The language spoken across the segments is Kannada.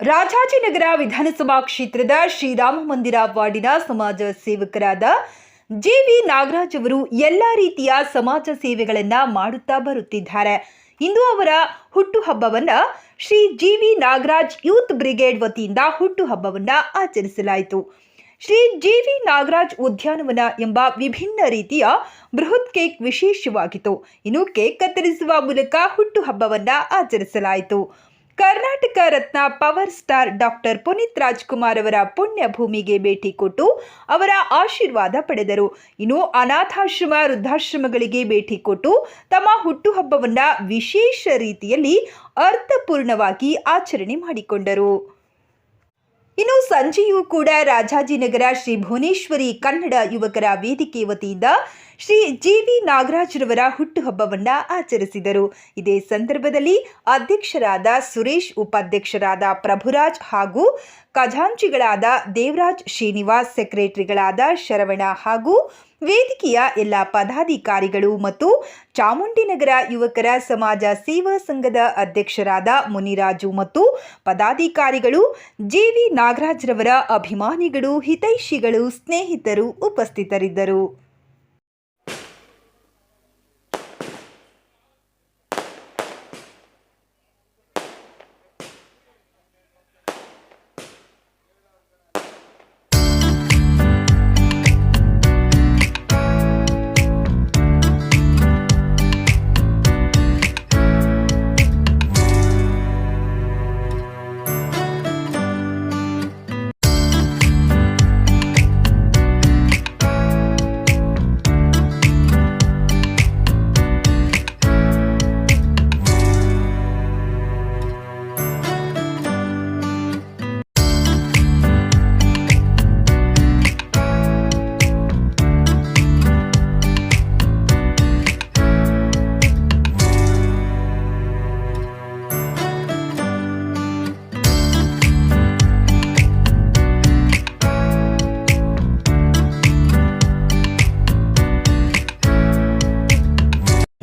ರಾಜಾಜಿನಗರ ವಿಧಾನಸಭಾ ಕ್ಷೇತ್ರದ ಶ್ರೀರಾಮ ಮಂದಿರ ವಾರ್ಡಿನ ಸಮಾಜ ಸೇವಕರಾದ ಜಿ ವಿ ನಾಗರಾಜ್ ಅವರು ಎಲ್ಲ ರೀತಿಯ ಸಮಾಜ ಸೇವೆಗಳನ್ನು ಮಾಡುತ್ತಾ ಬರುತ್ತಿದ್ದಾರೆ. ಇಂದು ಅವರ ಹುಟ್ಟುಹಬ್ಬವನ್ನು Shri G V Nagaraj youth brigade ವತಿಯಿಂದ ಹುಟ್ಟುಹಬ್ಬವನ್ನು ಆಚರಿಸಲಾಯಿತು. ಶ್ರೀ ಜಿ ವಿ ನಾಗರಾಜ್ ಉದ್ಯಾನವನ ಎಂಬ ವಿಭಿನ್ನ ರೀತಿಯ ಬೃಹತ್ ಕೇಕ್ ವಿಶೇಷವಾಗಿತ್ತು. ಇನ್ನು ಕೇಕ್ ಕತ್ತರಿಸುವ ಮೂಲಕ ಹುಟ್ಟುಹಬ್ಬವನ್ನು ಆಚರಿಸಲಾಯಿತು. Karnataka Ratna power star doctor Puneeth Rajkumar ಅವರ ಪುಣ್ಯ ಭೂಮಿಗೆ ಭೇಟಿ ಕೊಟ್ಟು ಅವರ ಆಶೀರ್ವಾದ ಪಡೆದರು. ಇನ್ನು ಅನಾಥಾಶ್ರಮ, ವೃದ್ಧಾಶ್ರಮಗಳಿಗೆ ಭೇಟಿ ಕೊಟ್ಟು ತಮ್ಮ ಹುಟ್ಟುಹಬ್ಬವನ್ನು ವಿಶೇಷ ರೀತಿಯಲ್ಲಿ ಅರ್ಥಪೂರ್ಣವಾಗಿ ಆಚರಣೆ ಮಾಡಿಕೊಂಡರು. ಇನ್ನು ಸಂಜೆಯೂ ಕೂಡ ರಾಜಾಜಿನಗರ ಶ್ರೀ ಭುವನೇಶ್ವರಿ ಕನ್ನಡ ಯುವಕರ ವೇದಿಕೆ ವತಿಯಿಂದ ಶ್ರೀ ಜಿ ವಿ ನಾಗರಾಜ್ರವರ ಹುಟ್ಟುಹಬ್ಬವನ್ನ ಆಚರಿಸಿದರು. ಇದೇ ಸಂದರ್ಭದಲ್ಲಿ ಅಧ್ಯಕ್ಷರಾದ ಸುರೇಶ್, ಉಪಾಧ್ಯಕ್ಷರಾದ ಪ್ರಭುರಾಜ್ ಹಾಗೂ ಖಜಾಂಚಿಗಳಾದ ದೇವರಾಜ್ ಶ್ರೀನಿವಾಸ್, ಸೆಕ್ರೆಟರಿಗಳಾದ ಶರವಣ ಹಾಗೂ ವೇದಿಕೆಯ ಎಲ್ಲ ಪದಾಧಿಕಾರಿಗಳು ಮತ್ತು ಚಾಮುಂಡಿನಗರ ಯುವಕರ ಸಮಾಜ ಸೇವಾ ಸಂಘದ ಅಧ್ಯಕ್ಷರಾದ ಮುನಿರಾಜು ಮತ್ತು ಪದಾಧಿಕಾರಿಗಳು ಜೆವಿ ನಾಗರಾಜ್ರವರ ಅಭಿಮಾನಿಗಳು, ಹಿತೈಷಿಗಳು, ಸ್ನೇಹಿತರು ಉಪಸ್ಥಿತರಿದ್ದರು.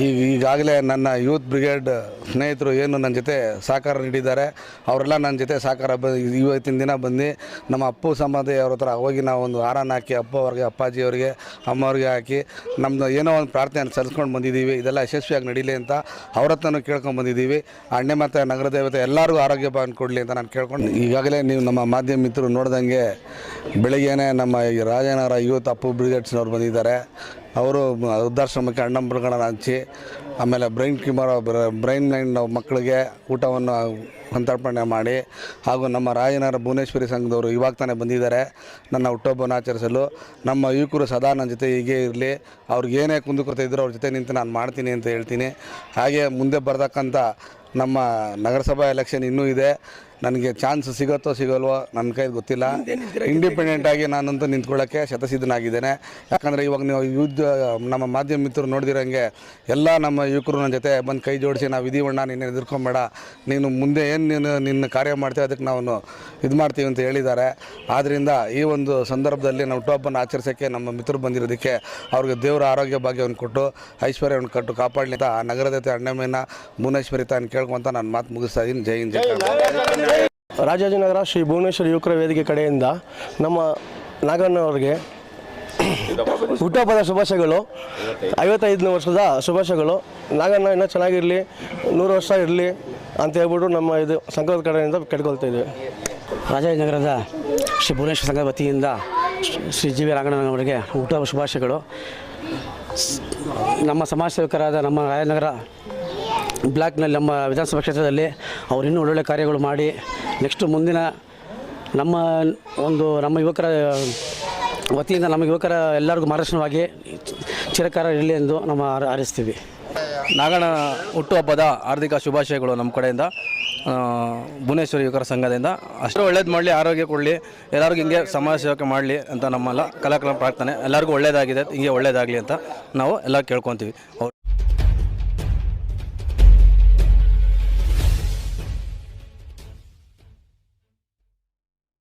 ಈ ಈಗಾಗಲೇ ನನ್ನ ಯೂತ್ ಬ್ರಿಗೇಡ್ ಸ್ನೇಹಿತರು ಏನು ನನ್ನ ಜೊತೆ ಸಹಕಾರ ನೀಡಿದ್ದಾರೆ, ಅವರೆಲ್ಲ ನನ್ನ ಜೊತೆ ಸಹಕಾರ ಬ ಇವತ್ತಿನ ದಿನ ಬಂದು ನಮ್ಮ ಅಪ್ಪು ಸಂಬಂಧಿ ಅವ್ರ ಹತ್ರ ಹೋಗಿ ನಾವು ಒಂದು ಹಾರನ ಹಾಕಿ, ಅಪ್ಪ ಅವ್ರಿಗೆ ಅಪ್ಪಾಜಿ ಅವರಿಗೆ ಅಮ್ಮವ್ರಿಗೆ ಹಾಕಿ ನಮ್ಮದು ಏನೋ ಒಂದು ಪ್ರಾರ್ಥನೆ ಸಲ್ಲಿಸ್ಕೊಂಡು ಬಂದಿದ್ದೀವಿ. ಇದೆಲ್ಲ ಯಶಸ್ವಿಯಾಗಿ ನಡೀಲಿ ಅಂತ ಅವ್ರ ಹತ್ರನೂ ಕೇಳ್ಕೊಂಡು ಬಂದಿದ್ದೀವಿ. ಅಣ್ಣೆ ಮತ್ತು ನಗರ ದೇವತೆ ಎಲ್ಲರಿಗೂ ಆರೋಗ್ಯ ಭಾವನೆ ಕೊಡಲಿ ಅಂತ ನಾನು ಕೇಳ್ಕೊಂಡು ಈಗಾಗಲೇ ನೀವು ನಮ್ಮ ಮಾಧ್ಯಮ ಮಿತ್ರರು ನೋಡ್ದಂಗೆ ಬೆಳಿಗ್ಗೆನೇ ನಮ್ಮ ರಾಜನಗರ ಯೂತ್ ಅಪ್ಪು ಬ್ರಿಗೇಡ್ಸ್ನವ್ರು ಬಂದಿದ್ದಾರೆ. ಅವರು ವೃದ್ಧಾಶ್ರಮಕ್ಕೆ ಹಣ್ಣಂಬರುಗಳನ್ನು ಹಂಚಿ, ಆಮೇಲೆ ಬ್ರೈನ್ ಕ್ಯೂಮರ್ ಬ್ರೈನ್ ಮೈಂಡ್ ಮಕ್ಕಳಿಗೆ ಊಟವನ್ನು ಸಂತರ್ಪಣೆ ಮಾಡಿ, ಹಾಗೂ ನಮ್ಮ ರಾಯನಗರ ಭುವನೇಶ್ವರಿ ಸಂಘದವರು ಇವಾಗ ತಾನೇ ಬಂದಿದ್ದಾರೆ ನನ್ನ ಹುಟ್ಟುಹಬ್ಬವನ್ನು ಆಚರಿಸಲು. ನಮ್ಮ ಯುವಕರು ಸದಾ ನನ್ನ ಜೊತೆ ಹೀಗೆ ಇರಲಿ, ಅವ್ರಿಗೆ ಏನೇ ಕುಂದುಕೊರತೆ ಇದ್ದರೂ ಅವ್ರ ಜೊತೆ ನಿಂತು ನಾನು ಮಾಡ್ತೀನಿ ಅಂತ ಹೇಳ್ತೀನಿ. ಹಾಗೆ ಮುಂದೆ ಬರತಕ್ಕಂಥ ನಮ್ಮ ನಗರಸಭಾ ಎಲೆಕ್ಷನ್ ಇನ್ನೂ ಇದೆ. ನನಗೆ ಚಾನ್ಸ್ ಸಿಗುತ್ತೋ ಸಿಗಲ್ವೋ ನನ್ನ ಕೈ ಗೊತ್ತಿಲ್ಲ. ಇಂಡಿಪೆಂಡೆಂಟ್ ಆಗಿ ನಾನಂತೂ ನಿಂತ್ಕೊಳ್ಳೋಕ್ಕೆ ಶತಸಿದ್ಧನಾಗಿದ್ದೇನೆ. ಯಾಕಂದರೆ ಇವಾಗ ನೀವು ಯುದ್ಧ ನಮ್ಮ ಮಾಧ್ಯಮ ಮಿತ್ರರು ನೋಡಿದಿರಂಗೆ ಎಲ್ಲ ನಮ್ಮ ಯುವಕರು ನನ್ನ ಜೊತೆ ಬಂದು ಕೈ ಜೋಡಿಸಿ ನಾವು ಇದೀವಣ್ಣ ನಿನ್ನ ಎದುರ್ಕೊಂಬೇಡ ನೀನು ಮುಂದೆ ಏನು ನೀನು ನಿನ್ನ ಕಾರ್ಯ ಮಾಡ್ತೀವಿ ಅದಕ್ಕೆ ನಾವು ಇದು ಮಾಡ್ತೀವಿ ಅಂತ ಹೇಳಿದ್ದಾರೆ. ಆದ್ದರಿಂದ ಈ ಒಂದು ಸಂದರ್ಭದಲ್ಲಿ ನಾವು ಹುಟ್ಟುಹಬ್ಬನ ಆಚರಿಸೋಕ್ಕೆ ನಮ್ಮ ಮಿತ್ರರು ಬಂದಿರೋದಕ್ಕೆ ಅವ್ರಿಗೆ ದೇವರ ಆರೋಗ್ಯ ಭಾಗ್ಯವನ್ನು ಕೊಟ್ಟು ಐಶ್ವರ್ಯವನ್ನು ಕೊಟ್ಟು ಕಾಪಾಡಲಿ ಅಂತ ಆ ನಗರದತೆ ಅಣ್ಣಮೇನ ಭುವನೇಶ್ವರಿ ತಾನು ಕೇಳ್ಕೊಂತ ನಾನು ಮಾತು ಮುಗಿಸ್ತಾ ಇದ್ದೀನಿ. ಜೈ ಹಿಂದ್ ಜೈ ಕರ್ನಾಟಕ. ರಾಜಾಜಿನಗರ ಶ್ರೀ ಭುವನೇಶ್ವರ ಯುವಕರ ವೇದಿಕೆ ಕಡೆಯಿಂದ ನಮ್ಮ ನಾಗಣ್ಣ ಅವರಿಗೆ ಹುಟ್ಟುಹಬ್ಬದ ಶುಭಾಶಯಗಳು. ಐವತ್ತೈದನೇ ವರ್ಷದ ಶುಭಾಶಯಗಳು. ನಾಗಣ್ಣ ಇನ್ನೂ ಚೆನ್ನಾಗಿರಲಿ, ನೂರು ವರ್ಷ ಇರಲಿ ಅಂತ ಹೇಳ್ಬಿಟ್ಟು ನಮ್ಮ ಇದು ಸಂಘದ ಕಡೆಯಿಂದ ಕೇಳ್ಕೊಳ್ತಾ ಇದ್ದೀವಿ ರಾಜಾಜಿನಗರದ ಶ್ರೀ ಭುವನೇಶ್ವರ ಸಂಘದ ವತಿಯಿಂದ ಶ್ರೀ ಜಿ ವಿ ರಂಗಣ್ಣನವರಿಗೆ ಹುಟ್ಟುಹಬ್ಬ ಶುಭಾಶಯಗಳು. ನಮ್ಮ ಸಮಾಜ ಸೇವಕರಾದ ನಮ್ಮ ರಾಜನಗರ ಬ್ಲಾಕ್ನಲ್ಲಿ ನಮ್ಮ ವಿಧಾನಸಭಾ ಕ್ಷೇತ್ರದಲ್ಲಿ ಅವರು ಇನ್ನೂ ಒಳ್ಳೊಳ್ಳೆ ಕಾರ್ಯಗಳು ಮಾಡಿ ನೆಕ್ಸ್ಟು ಮುಂದಿನ ನಮ್ಮ ಒಂದು ನಮ್ಮ ಯುವಕರ ವತಿಯಿಂದ ನಮ್ಮ ಯುವಕರ ಎಲ್ಲರಿಗೂ ಮಾರ್ಗದರ್ಶನವಾಗಿ ಚಿರಕಾರ ಇರಲಿ ಎಂದು ನಮ್ಮ ಹಾರ- ಹಾರೈಸ್ತೀವಿ ನಾಗಣ್ಣ ಹುಟ್ಟುಹಬ್ಬದ ಹಾರ್ದಿಕ ಶುಭಾಶಯಗಳು ನಮ್ಮ ಕಡೆಯಿಂದ. ಭುವನೇಶ್ವರಿ ಯುವಕರ ಸಂಘದಿಂದ. ಅಷ್ಟು ಒಳ್ಳೇದು ಮಾಡಲಿ, ಆರೋಗ್ಯ ಕೊಡಲಿ, ಎಲ್ಲರಿಗೂ ಹಿಂಗೆ ಸಮಾಜ ಸೇವಕ ಮಾಡಲಿ ಅಂತ ನಮ್ಮೆಲ್ಲ ಕಲಾಕಲ ಪ್ರಾರ್ಥನೆ. ಎಲ್ಲರಿಗೂ ಒಳ್ಳೇದಾಗಿದೆ, ಹಿಂಗೆ ಒಳ್ಳೇದಾಗಲಿ ಅಂತ ನಾವು ಎಲ್ಲ ಕೇಳ್ಕೊತೀವಿ.